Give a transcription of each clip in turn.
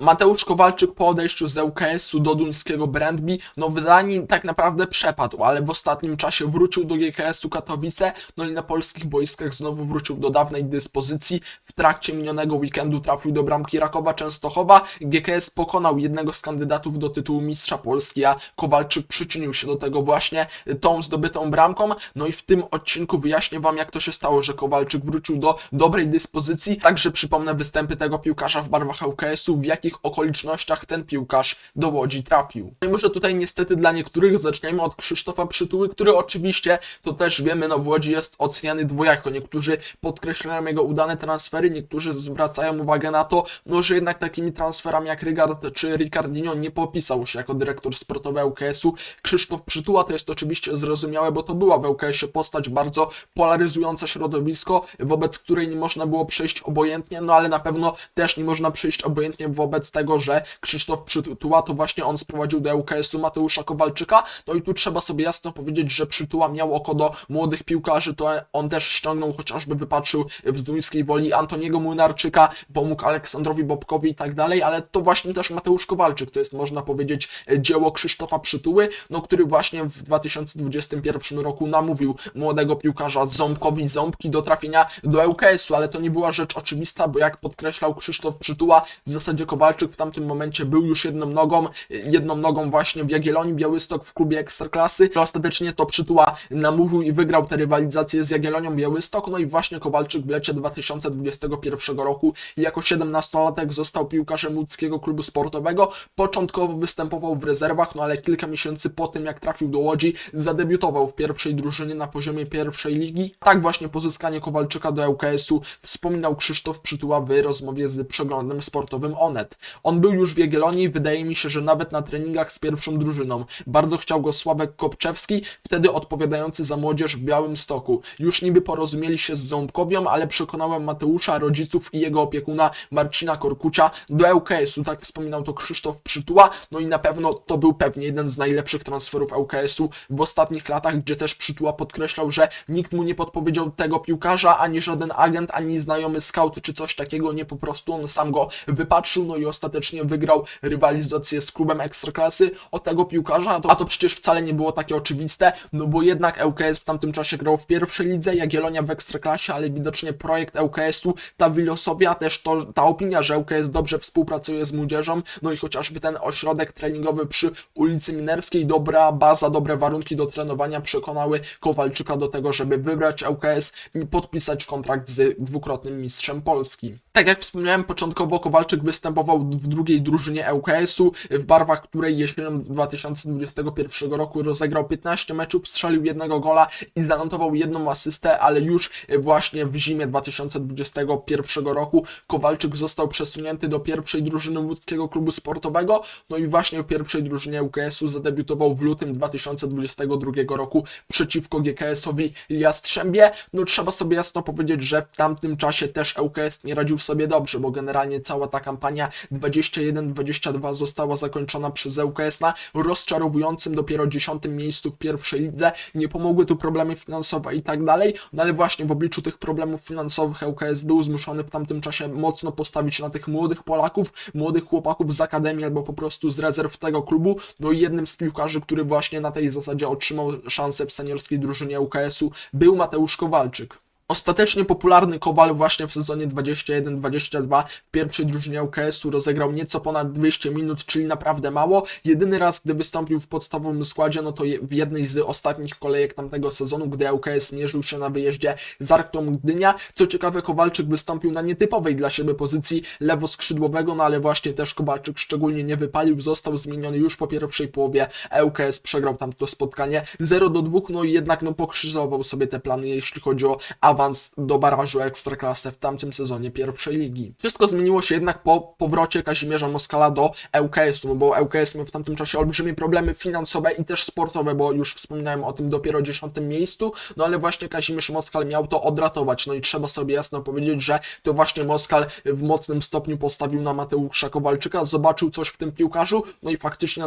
Mateusz Kowalczyk po odejściu z ŁKS-u do duńskiego Brandby, no w tak naprawdę przepadł, ale w ostatnim czasie wrócił do GKS-u Katowice, no i na polskich boiskach znowu wrócił do dawnej dyspozycji. W trakcie minionego weekendu trafił do bramki Rakowa Częstochowa. GKS pokonał jednego z kandydatów do tytułu mistrza Polski, a Kowalczyk przyczynił się do tego właśnie tą zdobytą bramką. No i w tym odcinku wyjaśnię wam, jak to się stało, że Kowalczyk wrócił do dobrej dyspozycji. Także przypomnę występy tego piłkarza w barwach ŁKS-u, w jakich okolicznościach ten piłkarz do Łodzi trafił. No i może tutaj niestety dla niektórych zaczniemy od Krzysztofa Przytuły, który oczywiście, to też wiemy, no w Łodzi jest oceniany dwojako. Niektórzy podkreślają jego udane transfery, niektórzy zwracają uwagę na to, no że jednak takimi transferami jak Rygard czy Ricardinho nie popisał się jako dyrektor sportowy ŁKS-u. Krzysztof Przytuła to jest oczywiście zrozumiałe, bo to była w ŁKS-ie postać bardzo polaryzująca środowisko, wobec której nie można było przejść obojętnie, no ale na pewno też nie można przejść obojętnie wobec tego, że Krzysztof Przytuła to właśnie on sprowadził do ŁKS-u Mateusza Kowalczyka, no i tu trzeba sobie jasno powiedzieć, że Przytuła miał oko do młodych piłkarzy, to on też ściągnął, chociażby wypatrzył w Zduńskiej Woli Antoniego Młynarczyka, pomógł Aleksandrowi Bobkowi i tak dalej, ale to właśnie też Mateusz Kowalczyk, to jest można powiedzieć dzieło Krzysztofa Przytuły, no który właśnie w 2021 roku namówił młodego piłkarza Ząbkowi Ząbki do trafienia do ŁKS-u, ale to nie była rzecz oczywista, bo jak podkreślał Krzysztof Przytuła, w zasadzie Kowalczyk w tamtym momencie był już jedną nogą, jedną nogą właśnie w Jagiellonii Białystok w klubie Ekstraklasy, ostatecznie to Przytuła namówił i wygrał tę rywalizację z Jagiellonią Białystok, no i właśnie Kowalczyk w lecie 2021 roku jako 17-latek został piłkarzem łódzkiego klubu sportowego, początkowo występował w rezerwach, no ale kilka miesięcy po tym jak trafił do Łodzi, zadebiutował w pierwszej drużynie na poziomie pierwszej ligi. Tak właśnie pozyskanie Kowalczyka do ŁKS-u wspominał Krzysztof Przytuła w rozmowie z przeglądem sportowym Onet. On był już w Jagiellonii, wydaje mi się, że nawet na treningach z pierwszą drużyną. Bardzo chciał go Sławek Kopczewski, wtedy odpowiadający za młodzież w Białym Stoku. Już niby porozumieli się z Ząbkowią, ale przekonałem Mateusza, rodziców i jego opiekuna Marcina Korkucia do ŁKS-u. Tak wspominał to Krzysztof Przytuła, no i na pewno to był pewnie jeden z najlepszych transferów ŁKS-u w ostatnich latach, gdzie też Przytuła podkreślał, że nikt mu nie podpowiedział tego piłkarza, ani żaden agent, ani znajomy scout, czy coś takiego, nie po prostu on sam go wypatrzył, no i ostatecznie wygrał rywalizację z klubem Ekstraklasy o tego piłkarza, a to, a to przecież wcale nie było takie oczywiste, no bo jednak ŁKS w tamtym czasie grał w pierwszej lidze, Jagiellonia w Ekstraklasie, ale widocznie projekt ŁKS-u, ta filozofia, też to, ta opinia, że ŁKS dobrze współpracuje z młodzieżą, no i chociażby ten ośrodek treningowy przy ulicy Minerskiej, dobra baza, dobre warunki do trenowania przekonały Kowalczyka do tego, żeby wybrać ŁKS i podpisać kontrakt z dwukrotnym mistrzem Polski. Tak jak wspomniałem, początkowo Kowalczyk występował w drugiej drużynie ŁKS-u, w barwach której jesienią 2021 roku rozegrał 15 meczów, strzelił jednego gola i zanotował jedną asystę, ale już właśnie w zimie 2021 roku Kowalczyk został przesunięty do pierwszej drużyny łódzkiego klubu sportowego, no i właśnie w pierwszej drużynie ŁKS-u zadebiutował w lutym 2022 roku przeciwko GKS-owi Jastrzębie. No trzeba sobie jasno powiedzieć, że w tamtym czasie też ŁKS nie radził sobie dobrze, bo generalnie cała ta kampania 21-22 została zakończona przez ŁKS na rozczarowującym dopiero 10 miejscu w pierwszej lidze. Nie pomogły tu problemy finansowe i tak dalej, no ale właśnie w obliczu tych problemów finansowych ŁKS był zmuszony w tamtym czasie mocno postawić na tych młodych Polaków, młodych chłopaków z akademii albo po prostu z rezerw tego klubu. No i jednym z piłkarzy, który właśnie na tej zasadzie otrzymał szansę w seniorskiej drużynie ŁKS-u był Mateusz Kowalczyk. Ostatecznie popularny Kowal właśnie w sezonie 21-22 w pierwszej drużynie ŁKS-u rozegrał nieco ponad 200 minut, czyli naprawdę mało. Jedyny raz, gdy wystąpił w podstawowym składzie, no to w jednej z ostatnich kolejek tamtego sezonu, gdy ŁKS mierzył się na wyjeździe z Arktą Gdynia. Co ciekawe, Kowalczyk wystąpił na nietypowej dla siebie pozycji lewoskrzydłowego, no ale właśnie też Kowalczyk szczególnie nie wypalił, został zmieniony już po pierwszej połowie. ŁKS przegrał tamto spotkanie 0 do 2, no i jednak no pokrzyżował sobie te plany, jeśli chodzi o awans do barażu Ekstraklasy w tamtym sezonie pierwszej ligi. Wszystko zmieniło się jednak po powrocie Kazimierza Moskala do ŁKS-u, no bo ŁKS miał w tamtym czasie olbrzymie problemy finansowe i też sportowe, bo już wspominałem o tym dopiero 10 miejscu, no ale właśnie Kazimierz Moskal miał to odratować, no i trzeba sobie jasno powiedzieć, że to właśnie Moskal w mocnym stopniu postawił na Mateusza Kowalczyka, zobaczył coś w tym piłkarzu, no i faktycznie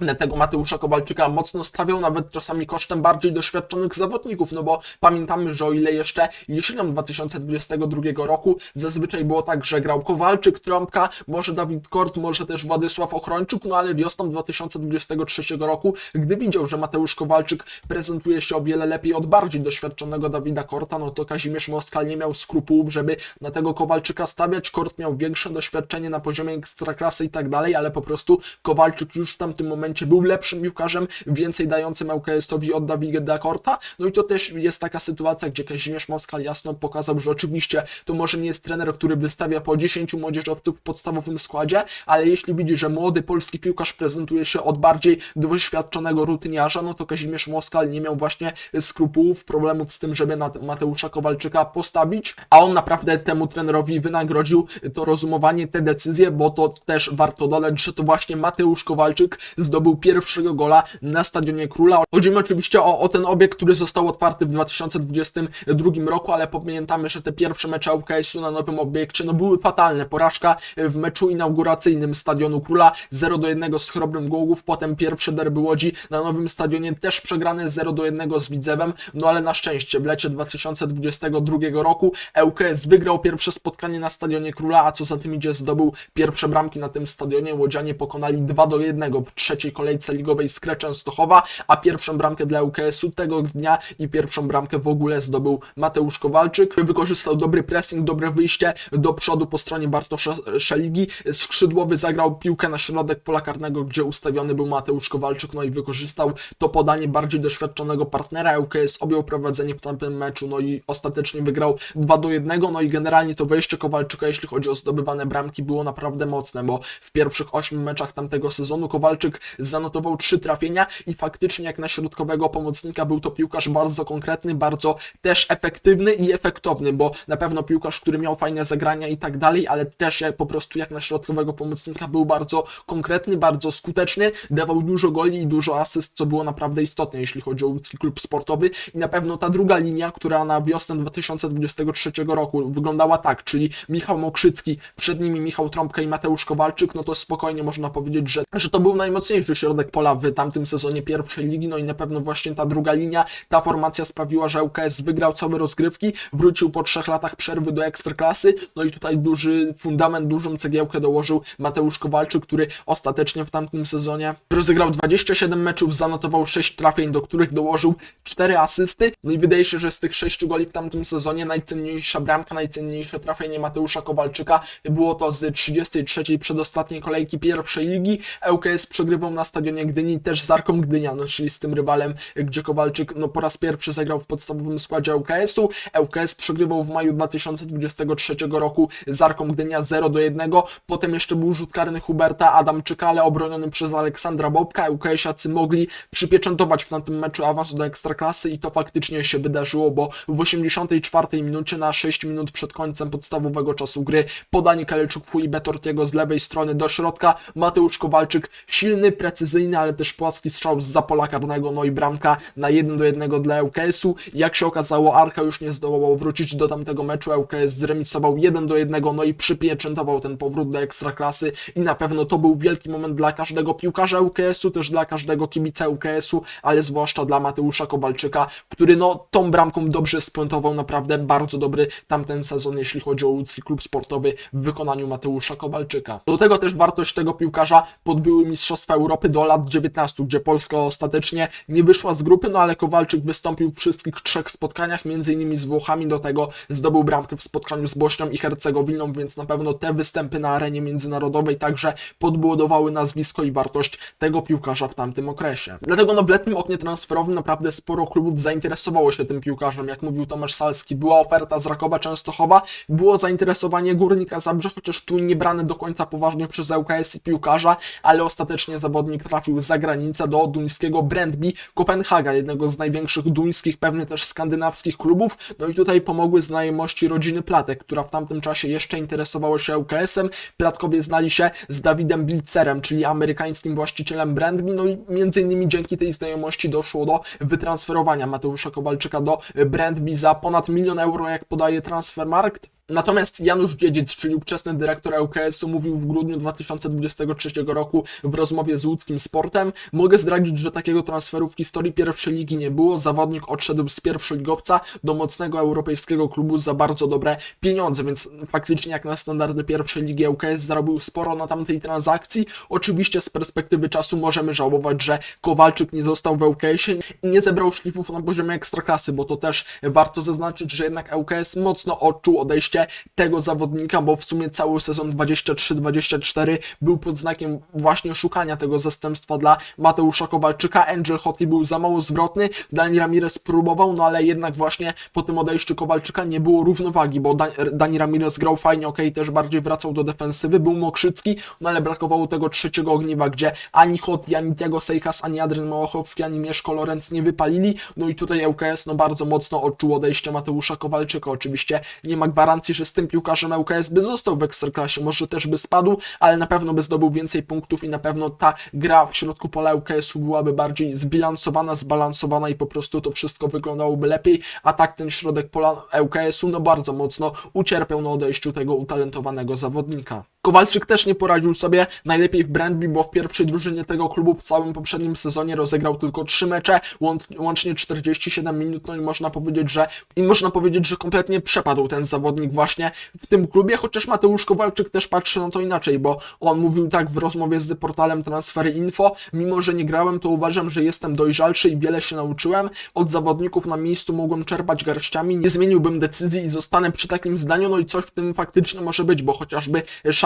Dlatego Mateusza Kowalczyka mocno stawiał, nawet czasami kosztem bardziej doświadczonych zawodników, no bo pamiętamy, że o ile jeszcze jesienią 2022 roku zazwyczaj było tak, że grał Kowalczyk, Trąbka, może Dawid Kort, może też Władysław Ochrończuk, no ale wiosną 2023 roku, gdy widział, że Mateusz Kowalczyk prezentuje się o wiele lepiej od bardziej doświadczonego Dawida Korta, no to Kazimierz Moskal nie miał skrupułów, żeby na tego Kowalczyka stawiać. Kort miał większe doświadczenie na poziomie ekstraklasy i tak dalej, ale po prostu Kowalczyk już w tamtym momencie był lepszym piłkarzem, więcej dającym LKS-owi od Dawida Korta. No i to też jest taka sytuacja, gdzie Kazimierz Moskal jasno pokazał, że oczywiście to może nie jest trener, który wystawia po 10 młodzieżowców w podstawowym składzie, ale jeśli widzi, że młody polski piłkarz prezentuje się od bardziej doświadczonego rutyniarza, no to Kazimierz Moskal nie miał właśnie skrupułów, problemów z tym, żeby na Mateusza Kowalczyka postawić, a on naprawdę temu trenerowi wynagrodził to rozumowanie, te decyzje, bo to też warto dodać, że to właśnie Mateusz Kowalczyk zdobył pierwszego gola na Stadionie Króla. Chodzi mi oczywiście o, o ten obiekt, który został otwarty w 2022 roku, ale pamiętamy, że te pierwsze mecze UKS-u na nowym obiekcie no, były fatalne. Porażka w meczu inauguracyjnym Stadionu Króla 0 do 1 z Chrobrym Głogów, potem pierwsze derby Łodzi na nowym stadionie też przegrane 0 do 1 z Widzewem, no ale na szczęście w lecie 2022 roku ŁKS wygrał pierwsze spotkanie na Stadionie Króla, a co za tym idzie zdobył pierwsze bramki na tym stadionie. Łodzianie pokonali 2 do 1 w trzeciej kolejce ligowej z Kreczem Stochowa, a pierwszą bramkę dla ŁKS-u tego dnia i pierwszą bramkę w ogóle zdobył Mateusz Kowalczyk. Wykorzystał dobry pressing, dobre wyjście do przodu po stronie Bartosza Szeligi. Skrzydłowy zagrał piłkę na środek pola karnego, gdzie ustawiony był Mateusz Kowalczyk, no i wykorzystał to podanie bardziej doświadczonego partnera. ŁKS objął prowadzenie w tamtym meczu, no i ostatecznie wygrał 2 do 1. No i generalnie to wejście Kowalczyka, jeśli chodzi o zdobywane bramki, było naprawdę mocne, bo w pierwszych 8 meczach tamtego sezonu Kowalczyk zanotował 3 trafienia i faktycznie jak na środkowego pomocnika był to piłkarz bardzo konkretny, bardzo też efektywny i efektowny, bo na pewno piłkarz, który miał fajne zagrania i tak dalej, ale też jak po prostu jak na środkowego pomocnika był bardzo konkretny, bardzo skuteczny, dawał dużo goli i dużo asyst, co było naprawdę istotne, jeśli chodzi o łódzki klub sportowy. I na pewno ta druga linia, która na wiosnę 2023 roku wyglądała tak, czyli Michał Mokrzycki, przed nimi Michał Trąbka i Mateusz Kowalczyk, no to spokojnie można powiedzieć, że, że to był najmocniejszy środek pola w tamtym sezonie pierwszej ligi, no i na pewno właśnie ta druga linia, ta formacja sprawiła, że ŁKS wygrał całe rozgrywki, wrócił po trzech latach przerwy do ekstraklasy, no i tutaj duży fundament, dużą cegiełkę dołożył Mateusz Kowalczyk, który ostatecznie w tamtym sezonie rozegrał 27 meczów, zanotował 6 trafień, do których dołożył 4 asysty, no i wydaje się, że z tych 6 goli w tamtym sezonie najcenniejsza bramka, najcenniejsze trafienie Mateusza Kowalczyka było to z 33 przedostatniej kolejki pierwszej ligi, ŁKS przegrywał na stadionie Gdyni też z Arką Gdynia, no czyli z tym rywalem, gdzie Kowalczyk no, po raz pierwszy zagrał w podstawowym składzie ŁKS-u. ŁKS przegrywał w maju 2023 roku z Arką Gdynia 0 do 1. Potem jeszcze był rzut karny Huberta Adamczyka, ale obroniony przez Aleksandra Bobka. ŁKS-iacy mogli przypieczętować w tamtym meczu awans do Ekstraklasy i to faktycznie się wydarzyło, bo w 84 minucie na 6 minut przed końcem podstawowego czasu gry podanie Kaleczuk i Betortiego z lewej strony do środka. Mateusz Kowalczyk silny, precyzyjny, ale też płaski strzał z pola karnego, no i bramka na 1 do 1 dla ŁKS-u. Jak się okazało, Arka już nie zdołała wrócić do tamtego meczu, ŁKS zremisował 1 do 1, no i przypieczętował ten powrót do Ekstraklasy i na pewno to był wielki moment dla każdego piłkarza ŁKS-u, też dla każdego kibica ŁKS-u, ale zwłaszcza dla Mateusza Kowalczyka, który no tą bramką dobrze spuentował, naprawdę bardzo dobry tamten sezon, jeśli chodzi o łódzki klub sportowy w wykonaniu Mateusza Kowalczyka. Do tego też wartość tego piłkarza podbyły Mistrzostwa Europy do lat 19, gdzie Polska ostatecznie nie wyszła z grupy, no ale Kowalczyk wystąpił w wszystkich trzech spotkaniach, między innymi z Włochami, do tego zdobył bramkę w spotkaniu z Bośnią i Hercegowiną, więc na pewno te występy na arenie międzynarodowej także podbudowały nazwisko i wartość tego piłkarza w tamtym okresie. Dlatego no w letnim oknie transferowym naprawdę sporo klubów zainteresowało się tym piłkarzem, jak mówił Tomasz Salski, była oferta z Rakowa Częstochowa, było zainteresowanie Górnika Zabrze, chociaż tu nie brany do końca poważnie przez ŁKS i piłkarza, ale ostatecznie zawodnik trafił za granicę do duńskiego Brandby Kopenhaga, jednego z największych duńskich, pewnie też skandynawskich klubów. No i tutaj pomogły znajomości rodziny Platek, która w tamtym czasie jeszcze interesowała się ŁKS-em. Platkowie znali się z Dawidem Blitzerem, czyli amerykańskim właścicielem Brandby, no i między innymi dzięki tej znajomości doszło do wytransferowania Mateusza Kowalczyka do Brandby za ponad milion euro, jak podaje Transfermarkt. Natomiast Janusz Wiedziec, czyli ówczesny dyrektor ŁKS-u, mówił w grudniu 2023 roku w rozmowie z łódzkim sportem. Mogę zdradzić, że takiego transferu w historii pierwszej ligi nie było. Zawodnik odszedł z pierwszoligowca do mocnego europejskiego klubu za bardzo dobre pieniądze, więc faktycznie jak na standardy pierwszej ligi ŁKS zarobił sporo na tamtej transakcji. Oczywiście z perspektywy czasu możemy żałować, że Kowalczyk nie został w ŁKS-ie i nie zebrał szlifów na poziomie ekstraklasy, bo to też warto zaznaczyć, że jednak ŁKS mocno odczuł odejście tego zawodnika, bo w sumie cały sezon 23-24 był pod znakiem właśnie szukania tego zastępstwa dla Mateusza Kowalczyka. Angel Hotti był za mało zwrotny, Dani Ramirez próbował, no ale jednak właśnie po tym odejściu Kowalczyka nie było równowagi, bo Da- Dani Ramirez grał fajnie, ok, też bardziej wracał do defensywy, był Mokrzycki, no ale brakowało tego trzeciego ogniwa, gdzie ani Hotti, ani Tiago Sejkas, ani Adrian Małachowski, ani Mieszko Lorenz nie wypalili, no i tutaj ŁKS no bardzo mocno odczuł odejście Mateusza Kowalczyka. Oczywiście nie ma gwarancji, że z tym piłkarzem ŁKS by został w Ekstraklasie, może też by spadł, ale na pewno by zdobył więcej punktów i na pewno ta gra w środku pola ŁKS-u byłaby bardziej zbilansowana, zbalansowana i po prostu to wszystko wyglądałoby lepiej, a tak ten środek pola ŁKS-u no bardzo mocno ucierpiał na odejściu tego utalentowanego zawodnika. Kowalczyk też nie poradził sobie. Najlepiej w Brandby, bo w pierwszej drużynie tego klubu w całym poprzednim sezonie rozegrał tylko 3 mecze, łąc- łącznie 47 minut, no i można powiedzieć, że i można powiedzieć, że kompletnie przepadł ten zawodnik właśnie w tym klubie, chociaż Mateusz Kowalczyk też patrzy na to inaczej, bo on mówił tak w rozmowie z portalem Transfery Info, mimo że nie grałem, to uważam, że jestem dojrzalszy i wiele się nauczyłem, od zawodników na miejscu mogłem czerpać garściami, nie zmieniłbym decyzji i zostanę przy takim zdaniu, no i coś w tym faktycznie może być, bo chociażby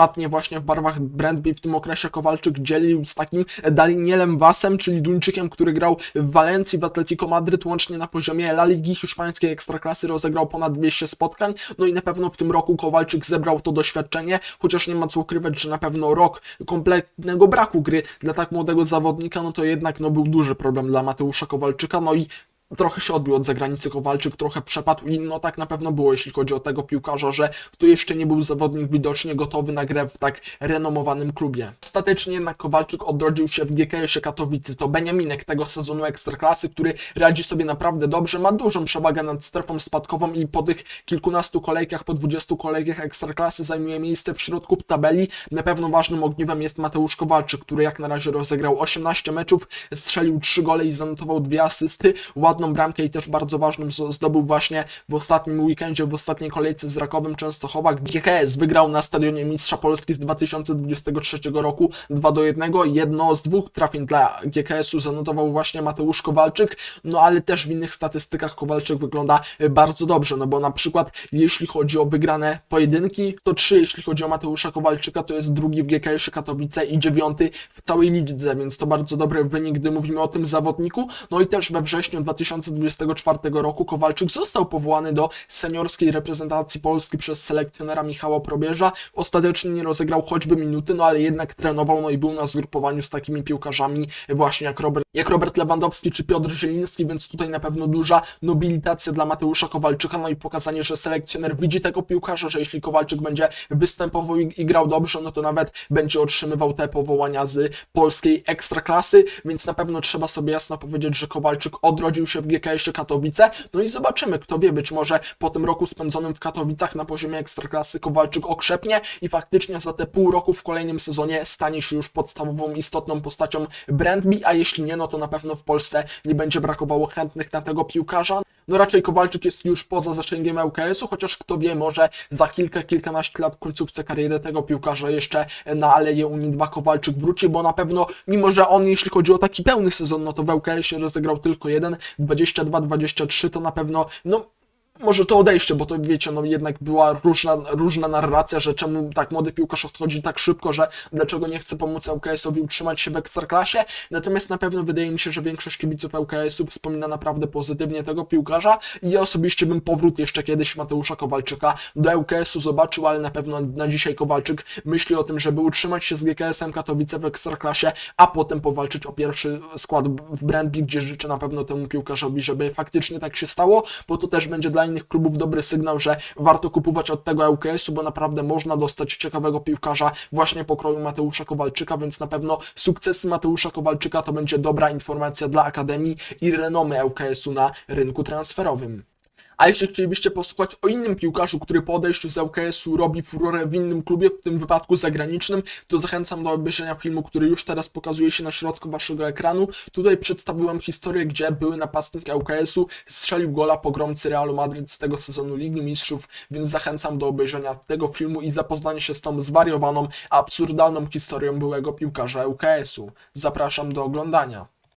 szatnie właśnie w barwach Brandby w tym okresie Kowalczyk dzielił z takim Danielem Wasem, czyli Duńczykiem, który grał w Walencji, w Atletico Madryt, łącznie na poziomie La Ligi hiszpańskiej ekstraklasy rozegrał ponad 200 spotkań, no i na pewno w tym roku Kowalczyk zebrał to doświadczenie, chociaż nie ma co ukrywać, że na pewno rok kompletnego braku gry dla tak młodego zawodnika, no to jednak no, był duży problem dla Mateusza Kowalczyka, no i trochę się odbił od zagranicy Kowalczyk, trochę przepadł i no tak na pewno było, jeśli chodzi o tego piłkarza, że tu jeszcze nie był zawodnik widocznie gotowy na grę w tak renomowanym klubie. Ostatecznie jednak Kowalczyk odrodził się w GKS-ie Katowicy. To Beniaminek tego sezonu Ekstraklasy, który radzi sobie naprawdę dobrze, ma dużą przewagę nad strefą spadkową i po tych kilkunastu kolejkach, po 20 kolejkach Ekstraklasy zajmuje miejsce w środku tabeli. Na pewno ważnym ogniwem jest Mateusz Kowalczyk, który jak na razie rozegrał 18 meczów, strzelił 3 gole i zanotował dwie asysty, ładną bramkę i też bardzo ważnym z- zdobył właśnie w ostatnim weekendzie, w ostatniej kolejce z Rakowem Częstochowa. GKS wygrał na stadionie Mistrza Polski z 2023 roku 2 do 1. Jedno z dwóch trafień dla GKS-u zanotował właśnie Mateusz Kowalczyk, no ale też w innych statystykach Kowalczyk wygląda bardzo dobrze, no bo na przykład jeśli chodzi o wygrane pojedynki, to trzy jeśli chodzi o Mateusza Kowalczyka, to jest drugi w GKS-ie Katowice i dziewiąty w całej lidze, więc to bardzo dobry wynik, gdy mówimy o tym zawodniku. No i też we wrześniu 2024 roku Kowalczyk został powołany do seniorskiej reprezentacji Polski przez selekcjonera Michała Probierza. Ostatecznie nie rozegrał choćby minuty, no ale jednak trenował, no i był na zgrupowaniu z takimi piłkarzami właśnie jak Robert, jak Robert Lewandowski czy Piotr Zieliński, więc tutaj na pewno duża nobilitacja dla Mateusza Kowalczyka, no i pokazanie, że selekcjoner widzi tego piłkarza, że jeśli Kowalczyk będzie występował i, i grał dobrze, no to nawet będzie otrzymywał te powołania z polskiej ekstraklasy, więc na pewno trzeba sobie jasno powiedzieć, że Kowalczyk odrodził się w GKS-ie Katowice, no i zobaczymy, kto wie, być może po tym roku spędzonym w Katowicach na poziomie ekstraklasy Kowalczyk okrzepnie i faktycznie za te pół roku w kolejnym sezonie stanie się już podstawową, istotną postacią Brandby, a jeśli nie, no to na pewno w Polsce nie będzie brakowało chętnych na tego piłkarza. No raczej Kowalczyk jest już poza zasięgiem ŁKS-u, chociaż kto wie, może za kilka, kilkanaście lat w końcówce kariery tego piłkarza jeszcze na Aleję Unii 2 Kowalczyk wróci, bo na pewno, mimo że on jeśli chodzi o taki pełny sezon, no to w ŁKS-ie rozegrał tylko jeden, 22-23 to na pewno, no może to odejście, bo to wiecie, no jednak była różna, różna narracja, że czemu tak młody piłkarz odchodzi tak szybko, że dlaczego nie chce pomóc ŁKS-owi utrzymać się w ekstraklasie. Natomiast na pewno wydaje mi się, że większość kibiców ŁKS-u wspomina naprawdę pozytywnie tego piłkarza i ja osobiście bym powrót jeszcze kiedyś Mateusza Kowalczyka do ŁKS-u zobaczył, ale na pewno na dzisiaj Kowalczyk myśli o tym, żeby utrzymać się z GKS-em Katowice w ekstraklasie, a potem powalczyć o pierwszy skład w Brandby, gdzie życzę na pewno temu piłkarzowi, żeby faktycznie tak się stało, bo to też będzie dla innych klubów dobry sygnał, że warto kupować od tego ŁKS-u, bo naprawdę można dostać ciekawego piłkarza właśnie pokroju Mateusza Kowalczyka, więc na pewno sukcesy Mateusza Kowalczyka to będzie dobra informacja dla Akademii i renomy ŁKS-u na rynku transferowym. A jeśli chcielibyście posłuchać o innym piłkarzu, który po odejściu z ŁKS-u robi furorę w innym klubie, w tym wypadku zagranicznym, to zachęcam do obejrzenia filmu, który już teraz pokazuje się na środku waszego ekranu. Tutaj przedstawiłem historię, gdzie były napastnik ŁKS-u strzelił gola pogromcy Realu Madryt z tego sezonu Ligi Mistrzów, więc zachęcam do obejrzenia tego filmu i zapoznania się z tą zwariowaną, absurdalną historią byłego piłkarza ŁKS-u. Zapraszam do oglądania.